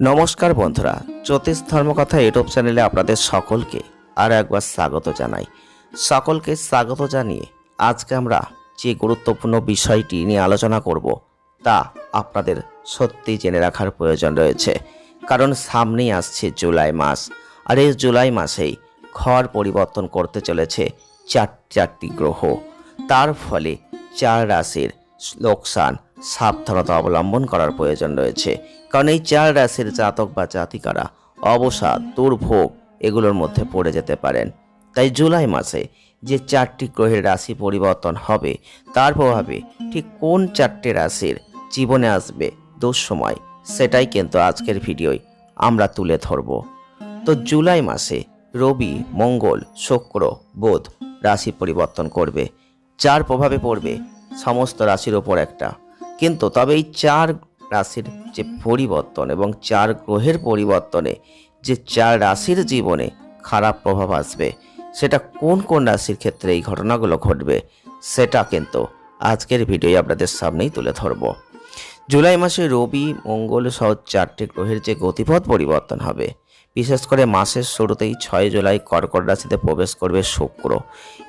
নমস্কার বন্ধুরা, জ্যোতিষ ধর্মকথা ইউটিউব চ্যানেলে আপনাদের সকলকে আর একবার স্বাগত জানাই। সকলকে স্বাগত জানিয়ে আজকে আমরা যে গুরুত্বপূর্ণ বিষয়টি নিয়ে আলোচনা করব, তা আপনাদের সত্যি জেনে রাখার প্রয়োজন রয়েছে। কারণ সামনেই আসছে জুলাই মাস, আর এই জুলাই মাসেই ঘর পরিবর্তন করতে চলেছে চার চারটি গ্রহ। তার ফলে চার রাশির লোকসান সাবধানতা অবলম্বন করার প্রয়োজন রয়েছে। কারণ এই চার রাশির জাতক বা জাতিকারা অবসাদ, দুর্ভোগ এগুলোর মধ্যে পড়ে যেতে পারেন। তাই জুলাই মাসে যে চারটি গ্রহের রাশি পরিবর্তন হবে, তার প্রভাবে ঠিক কোন চারটে রাশির জীবনে আসবে দুঃসময়, সেটাই কিন্তু আজকের ভিডিওয় আমরা তুলে ধরব। তো জুলাই মাসে রবি, মঙ্গল, শুক্র, বুধ রাশি পরিবর্তন করবে। যার প্রভাবে পড়বে সমস্ত রাশির ওপর একটা কিন্তু তবে এই চার রাশির যে পরিবর্তন এবং চার গ্রহের পরিবর্তনে যে চার রাশির জীবনে খারাপ প্রভাব আসবে, সেটা কোন কোন রাশির ক্ষেত্রে এই ঘটনাগুলো ঘটবে, সেটা কিন্তু আজকের ভিডিওয়ে আপনাদের সামনেই তুলে ধরব। জুলাই মাসে রবি, মঙ্গল সহ চারটি গ্রহের যে গতিপথ পরিবর্তন হবে, বিশেষ করে মাসের শুরুতেই ছয় জুলাই কর্কট রাশিতে প্রবেশ করবে শুক্র।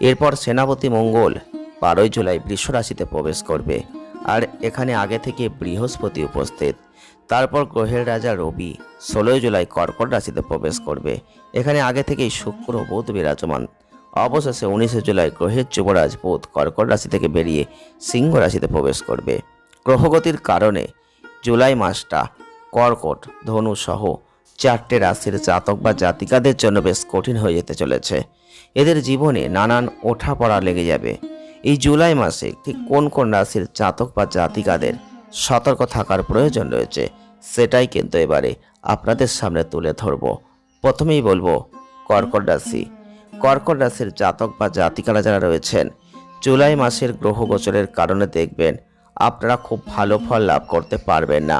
এরপর সেনাপতি মঙ্গল, বারোই জুলাই বৃষ রাশিতে প্রবেশ করবে। আর এখানে আগে থেকে বৃহস্পতি উপস্থিত। তারপর গ্রহের রাজা রবি, ষোলোই জুলাই কর্কট রাশিতে প্রবেশ করবে। এখানে আগে থেকেই শুক্র বুধ বিরাজমান। অবশেষে উনিশে জুলাই গ্রহের যুবরাজ বুধ কর্কট রাশি থেকে বেরিয়ে সিংহ রাশিতে প্রবেশ করবে। গ্রহগতির কারণে জুলাই মাসটা কর্কট, ধনু সহ চারটে রাশির জাতক বা জাতিকাদের জন্য বেশ কঠিন হয়ে যেতে চলেছে। এদের জীবনে নানান ওঠাপড়া লেগে যাবে। এই জুলাই মাসে ঠিক কোন কোন রাশির জাতক বা জাতিকাদের সতর্ক থাকার প্রয়োজন রয়েছে, সেটাই কিন্তু এবারে আপনাদের সামনে তুলে ধরব। প্রথমেই বলব, কর্কট রাশি। কর্কট রাশির জাতক বা জাতিকারা যারা রয়েছেন, জুলাই মাসের গ্রহ গোচরের কারণে দেখবেন আপনারা খুব ভালো ফল লাভ করতে পারবেন না।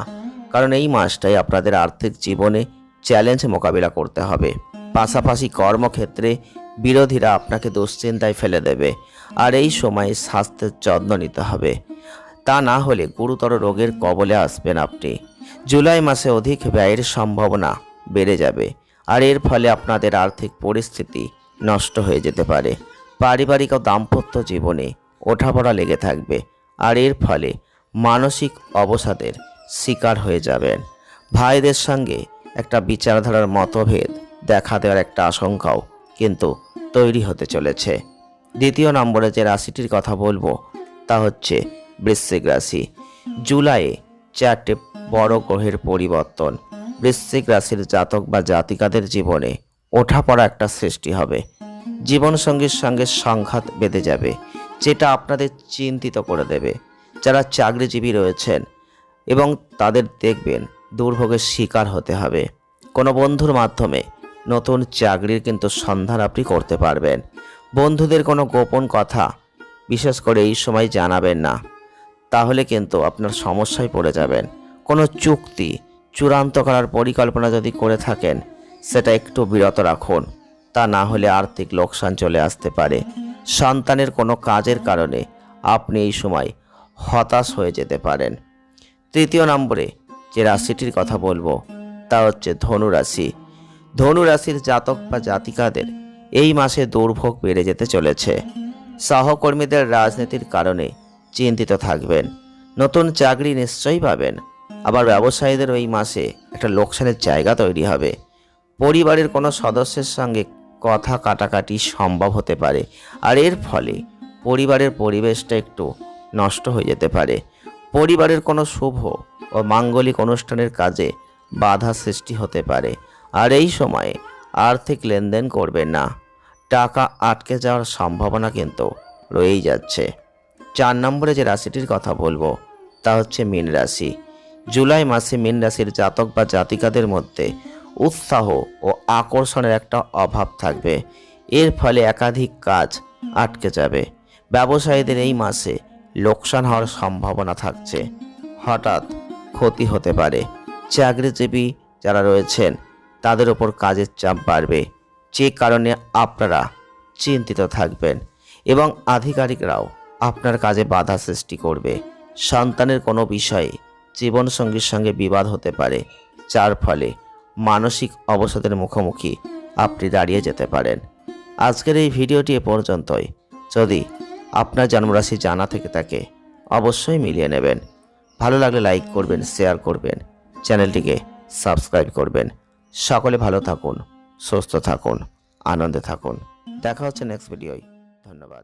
কারণ এই মাসটাই আপনাদের আর্থিক জীবনে চ্যালেঞ্জ মোকাবিলা করতে হবে। পাশাপাশি কর্মক্ষেত্রে বিরোধীরা আপনাকে দুশ্চিন্তায় ফেলে দেবে, আর এই সময় স্বাস্থ্যের যত্ন নিতে হবে। তা না হলে গুরুতর রোগের কবলে আসবেন আপনি। জুলাই মাসে অধিক ব্যয়ের সম্ভাবনা বেড়ে যাবে, আর এর ফলে আপনাদের আর্থিক পরিস্থিতি নষ্ট হয়ে যেতে পারে। পারিবারিক ও দাম্পত্য জীবনে ওঠাপড়া লেগে থাকবে, আর এর ফলে মানসিক অবসাদের শিকার হয়ে যাবেন। ভাইদের সঙ্গে একটা বিচারধারার মতভেদ দেখা দেওয়ার একটা আশঙ্কাও কিন্তু তৈরি হতে চলেছে। দ্বিতীয় নম্বরে যে রাশিটির কথা বলব, তা হচ্ছে বৃশ্চিক রাশি। জুলাইয়ে চারটে বড় গ্রহের পরিবর্তন। বৃশ্চিক রাশির জাতক বা জাতিকাদের জীবনে ওঠাপড়া একটা সৃষ্টি হবে। জীবনসঙ্গীর সঙ্গে সংঘাত বেঁধে যাবে, যেটা আপনাদের চিন্তিত করে দেবে। যারা চাকরিজীবী রয়েছেন এবং তাদের দেখবেন দুর্ভোগের শিকার হতে হবে। কোনো বন্ধুর মাধ্যমে নতুন চাকরির কিন্তু সন্ধান আপনি করতে পারবেন। বন্ধুদের কোনো গোপন কথা বিশেষ করে এই সময় জানাবেন না। তাহলে কিন্তু আপনার সমস্যায় পড়ে যাবেন। কোনো চুক্তি চূড়ান্ত করার পরিকল্পনা যদি করে থাকেন, সেটা একটু বিরত রাখুন। তা না হলে আর্থিক লোকসান চলে আসতে পারে। সন্তানের কোনো কাজের কারণে আপনি এই সময় হতাশ হয়ে যেতে পারেন। তৃতীয় নম্বরে যে রাশিটির কথা বলব, তা হচ্ছে ধনু রাশি ধনু রাশির জাতক বা জাতিকাদের এই মাসে দুর্ভোগ বেড়ে যেতে চলেছে। সহকর্মীদের রাজনীতির কারণে চিন্তিত থাকবেন। নতুন চাকরি নিশ্চয়ই পাবেন। আবার ব্যবসায়ীদের ওই মাসে একটা লোকসানের জায়গা তৈরি হবে। পরিবারের কোনো সদস্যের সঙ্গে কথা কাটাকাটি সম্ভব হতে পারে। আর এর ফলে পরিবারের পরিবেশটা একটু নষ্ট হয়ে যেতে পারে। পরিবারের কোনো শুভ ও মাঙ্গলিক অনুষ্ঠানের কাজে বাধা সৃষ্টি হতে পারে। আর এই সময়ে আর্থিক লেনদেন করবেন না। টাকা আটকে যাওয়ার সম্ভাবনা কিন্তু রয়েই যাচ্ছে। চার নম্বরে যে রাশিটির কথা বলব, তা হচ্ছে মীন রাশি। জুলাই মাসে মীন রাশির জাতক বা জাতিকাদের মধ্যে উৎসাহ ও আকর্ষণের একটা অভাব থাকবে। এর ফলে একাধিক কাজ আটকে যাবে। ব্যবসায়ীদের এই মাসে লোকসান হওয়ার সম্ভাবনা থাকছে। হঠাৎ ক্ষতি হতে পারে। চাকরিজীবী যারা রয়েছেন তাদের ওপর কাজের চাপ বাড়বে। যে কারণে আপনারা চিন্তিত থাকবেন এবং আধিকারিকরাও আপনার কাজে বাধা সৃষ্টি করবে। সন্তানের কোনো বিষয়ে জীবনসঙ্গীর সঙ্গে বিবাদ হতে পারে, যার ফলে মানসিক অবসাদের মুখোমুখি আপনি দাঁড়িয়ে যেতে পারেন। আজকের এই ভিডিওটি এ পর্যন্তই। যদি আপনার জন্মরাশি জানা থেকে থাকে, অবশ্যই মিলিয়ে নেবেন। ভালো লাগলে লাইক করবেন, শেয়ার করবেন, চ্যানেলটিকে সাবস্ক্রাইব করবেন। সকলে ভালো থাকুন সুস্থ থাকুন আনন্দে থাকুন। দেখা হচ্ছে নেক্সট ভিডিওয় ধন্যবাদ।